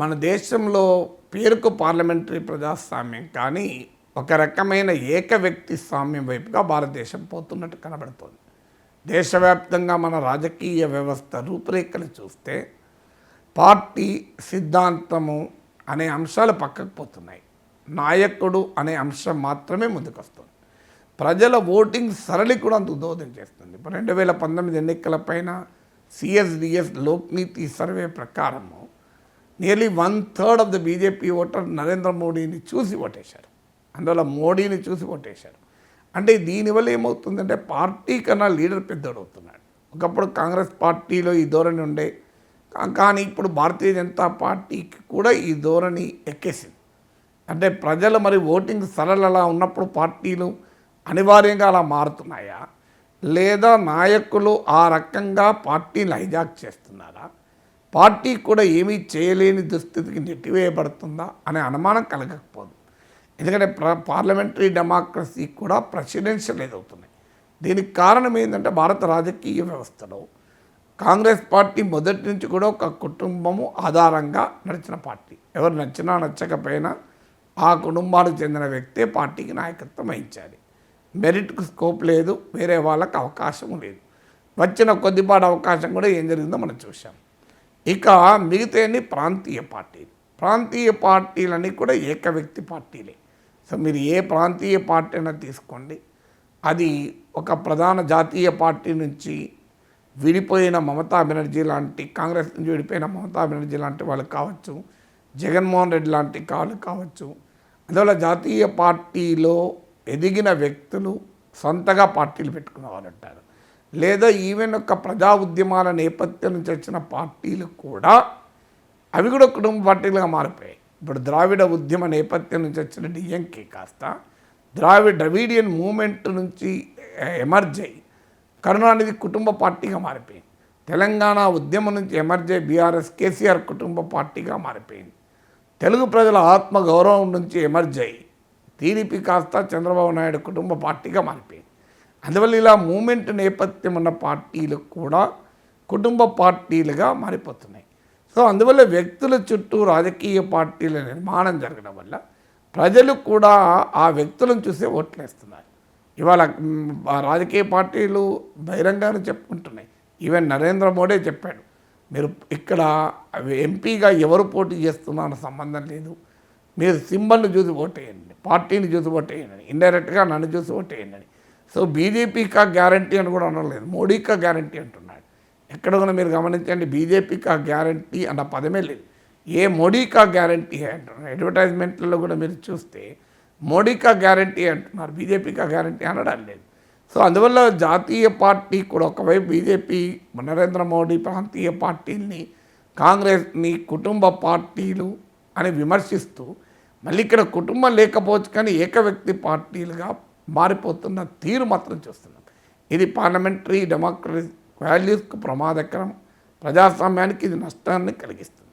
మన దేశంలో పేరుకు పార్లమెంటరీ ప్రజాస్వామ్యం కానీ ఒక రకమైన ఏక వ్యక్తి స్వామ్యం వైపుగా భారతదేశం పోతున్నట్టు కనబడుతోంది. దేశవ్యాప్తంగా మన రాజకీయ వ్యవస్థ రూపురేఖలు చూస్తే పార్టీ సిద్ధాంతము అనే అంశాలు పక్కకు పోతున్నాయి. నాయకుడు అనే అంశం మాత్రమే ముందుకొస్తుంది. ప్రజల ఓటింగ్ సరళి కూడా అంత దోహదం చేస్తుంది. ఇప్పుడు రెండు వేల పంతొమ్మిది ఎన్నికల పైన సిఎస్డిఎస్ లోక్నీతి సర్వే ప్రకారము nearly one third of the BJP voter Narendra మోడీని చూసి ఓటేశారు. అందువల్ల మోడీని చూసి ఓటేశారు. అంటే దీనివల్ల ఏమవుతుందంటే పార్టీ కన్నా లీడర్ పెద్దోడు అవుతున్నాడు ఒకప్పుడు కాంగ్రెస్ పార్టీలో ఈ ధోరణి ఉండే. కానీ ఇప్పుడు భారతీయ జనతా పార్టీకి కూడా ఈ ధోరణి ఎక్కేసింది. అంటే ప్రజలు మరి ఓటింగ్ సరళ అలా ఉన్నప్పుడు పార్టీలు అనివార్యంగా అలా మారుతున్నాయా? లేదా నాయకులు ఆ రకంగా పార్టీని హైజాక్ చేస్తున్నారా? పార్టీ కూడా ఏమీ చేయలేని దుస్థితికి నెట్టివేయబడుతుందా అనే అనుమానం కలగకపోదు. ఎందుకంటే పార్లమెంటరీ డెమోక్రసీ కూడా ప్రెసిడెన్షియల్ ఎదుగుతున్నాయి దీనికి కారణం ఏంటంటే భారత రాజకీయ వ్యవస్థలో కాంగ్రెస్ పార్టీ మొదటి నుంచి కూడా ఒక కుటుంబము ఆధారంగా నడిచిన పార్టీ. ఎవరు నచ్చినా నచ్చకపోయినా ఆ కుటుంబానికి చెందిన వ్యక్తే పార్టీకి నాయకత్వం వహించాలి. మెరిట్కు స్కోప్ లేదు వేరే వాళ్ళకి అవకాశం లేదు. వచ్చిన కొద్దిపాటి అవకాశం కూడా ఏం జరిగిందో మనం చూసాం ఇక మిగతాన్ని ప్రాంతీయ పార్టీలు. ప్రాంతీయ పార్టీలన్నీ కూడా ఏక వ్యక్తి పార్టీలే. సో మీరు ఏ ప్రాంతీయ పార్టీ అయినా తీసుకోండి. అది ఒక ప్రధాన జాతీయ పార్టీ నుంచి విడిపోయిన మమతా బెనర్జీ లాంటి కాంగ్రెస్ నుంచి విడిపోయిన మమతా బెనర్జీ లాంటి వాళ్ళు కావచ్చు జగన్మోహన్ రెడ్డి లాంటి కాళ్ళు కావచ్చు. అందువల్ల జాతీయ పార్టీలో ఎదిగిన వ్యక్తులు సొంతగా పార్టీలు పెట్టుకున్న వాళ్ళు ఉంటారు. లేదా ఈవెన్ ఒక ప్రజా ఉద్యమాల నేపథ్యం నుంచి వచ్చిన పార్టీలు కూడా అవి కూడా కుటుంబ పార్టీలుగా మారిపోయాయి. ఇప్పుడు ద్రావిడ ఉద్యమ నేపథ్యం నుంచి వచ్చిన డిఎంకే కాస్త ద్రావిడ ద్రవిడియన్ మూమెంట్ నుంచి ఎమర్జ్ అయ్యి కరుణానిధి కుటుంబ పార్టీగా మారిపోయింది. తెలంగాణ ఉద్యమం నుంచి ఎమర్జ్ అయ్యి బీఆర్ఎస్ కేసీఆర్ కుటుంబ పార్టీగా మారిపోయింది. తెలుగు ప్రజల ఆత్మగౌరవం నుంచి ఎమర్జ్ అయ్యి టీడీపీ కాస్త చంద్రబాబు నాయుడు కుటుంబ పార్టీగా మారిపోయింది. అందువల్ల ఇలా మూమెంట్ నేపథ్యం ఉన్న పార్టీలు కూడా కుటుంబ పార్టీలుగా మారిపోతున్నాయి. సో అందువల్ల వ్యక్తుల చుట్టూ రాజకీయ పార్టీల నిర్మాణం జరగడం వల్ల ప్రజలు కూడా ఆ వ్యక్తులను చూసే ఓట్లేస్తున్నారు. ఇవాళ రాజకీయ పార్టీలు బహిరంగానే చెప్పుకుంటున్నాయి. ఈవెన్ నరేంద్ర మోడీ చెప్పాడు మీరు ఇక్కడ ఎంపీగా ఎవరు పోటీ చేస్తున్నారో సంబంధం లేదు. మీరు సింబల్ని చూసి ఓటేయండి పార్టీని చూసి ఓటేయండి ఇండైరెక్ట్గా నన్ను చూసి ఓటేయండి సో బీజేపీకా గ్యారంటీ అని కూడా అనలేదు. మోడీకా గ్యారంటీ అంటున్నాడు. ఎక్కడ కూడా మీరు గమనించండి బీజేపీకా గ్యారంటీ అన్న పదమే లేదు. ఏ మోడీకా గ్యారంటీ అంటున్నారు అడ్వర్టైజ్మెంట్లలో కూడా మీరు చూస్తే మోడీకా గ్యారంటీ అంటున్నారు బీజేపీకి గ్యారంటీ అనడం లేదు. సో అందువల్ల జాతీయ పార్టీ కూడా ఒకవైపు బీజేపీ నరేంద్ర మోడీ ప్రాంతీయ పార్టీని కాంగ్రెస్ని కుటుంబ పార్టీలు అని విమర్శిస్తూ మళ్ళీ ఇక్కడ కుటుంబం లేకపోవచ్చు కానీ ఏక వ్యక్తి పార్టీలుగా మారిపోతున్న తీరు మాత్రం చూస్తున్నాం. ఇది పార్లమెంటరీ డెమోక్రసీ వాల్యూస్కు ప్రమాదకరం. ప్రజాస్వామ్యానికి ఇది నష్టాన్ని కలిగిస్తుంది.